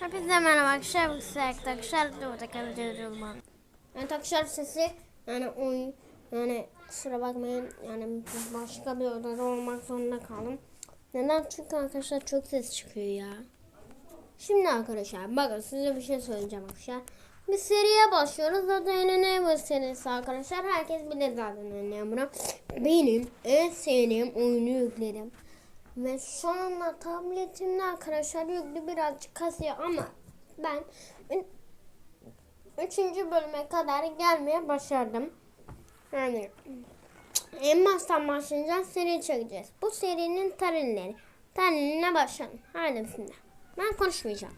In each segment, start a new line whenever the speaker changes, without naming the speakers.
Hepinize merhaba arkadaşlar. Bu sefer arkadaşlar burada kapatıyorum ben. Yani arkadaşlar sesi yani oyun yani kusura bakmayın yani başka bir odada olmak zorunda kaldım. Neden? Çünkü arkadaşlar çok ses çıkıyor ya. Şimdi arkadaşlar bakın size bir şey söyleyeceğim arkadaşlar. Bir seriye başlıyoruz. Zaten Enable serisi arkadaşlar. Herkes bilir zaten Enable'ı. Benim en sevdiğim oyunu yükledim. Ve anda tabletimde arkadaşlar yüklü birazcık kasıyor ama ben ü- üçüncü bölüme kadar gelmeye başardım. Yani en baştan başlayacağız seri çekeceğiz. Bu serinin tarinleri. Tarinine başlayalım. Hadi bismillah. Ben konuşmayacağım.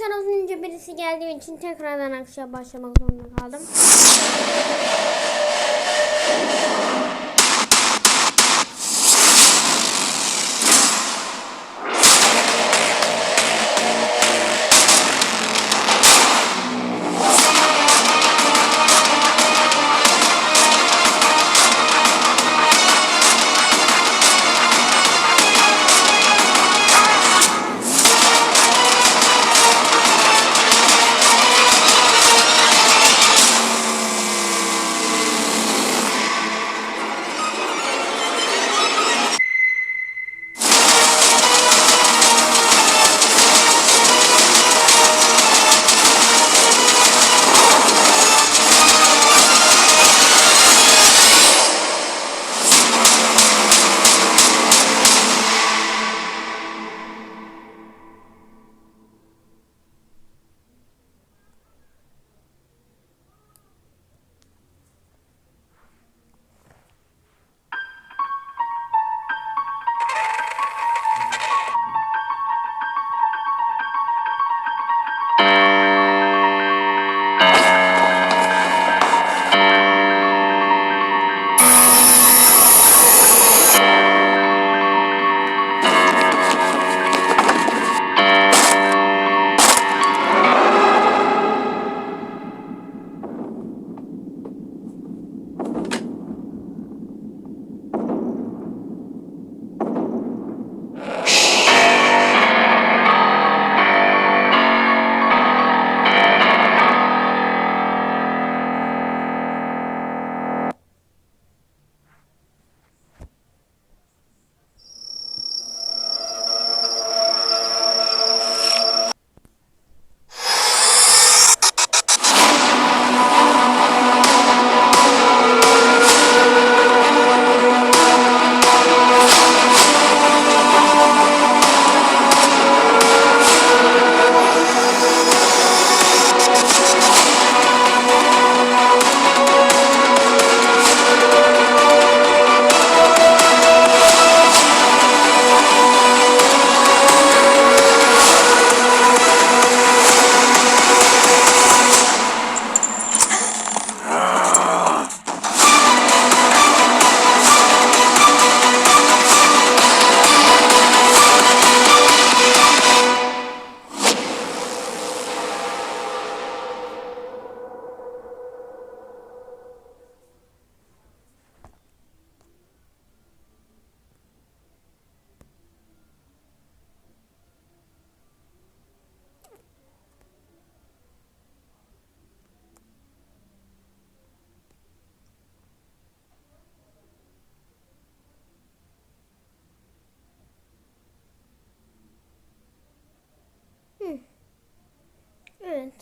Arkadaşlar az önce birisi geldiği için tekrardan akşam başlamak zorunda kaldım.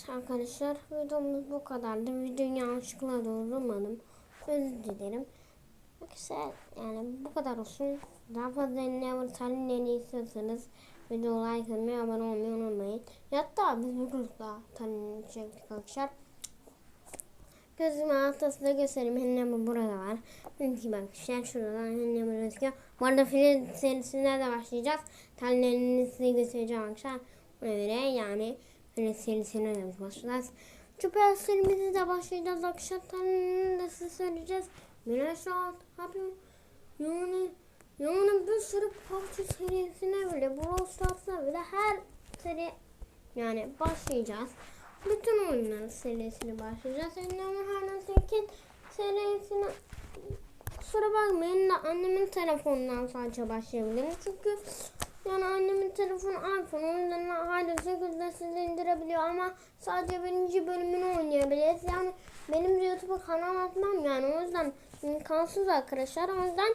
Arkadaşlar videomuz bu kadardı. Videoyu yanlışlıkla doldurmadım. Özür dilerim. Arkadaşlar yani bu kadar olsun. Daha fazla Never Talin'lerini istiyorsanız video like atmayı, abone olmayı unutmayın. Hatta biz bu grupta Talin'i çektik arkadaşlar. Gözümü haftasında göstereyim. Hennem burada var. Çünkü bak şey şuradan hennem gözüküyor. Bu arada film serisine de başlayacağız. Tellerini size göstereceğim akşam. Ona göre yani film serisine de başlayacağız. Süper serimize de başlayacağız. Akşam size söyleyeceğiz. Güneş rahat. Abi yani yani bir sürü parça serisine bile Brawl Stars'a bile her seri yani başlayacağız. Bütün oyunların serisini başlayacağız. Annemin her nasılkin serisini kusura bakmayın da annemin telefonundan sadece başlayabilirim. Çünkü yani telefonu iPhone o yüzden hala şekilde sizi indirebiliyor ama sadece birinci bölümünü oynayabiliriz. Yani benim YouTube'a kanal atmam yani o yüzden imkansız arkadaşlar. O yüzden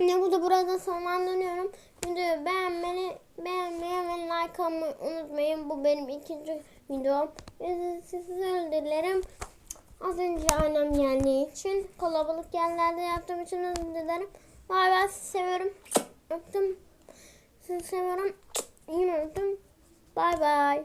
ne bu da burada sonlandırıyorum. Videoyu beğenmeni, beğenmeyi ve like atmayı unutmayın. Bu benim ikinci videom. Ve sizi öldürlerim. Az önce annem geldiği için kalabalık yerlerde yaptığım için özür dilerim. Bay bay seviyorum. Öptüm. Sizi seviyorum. Yine öptüm. Bay bay.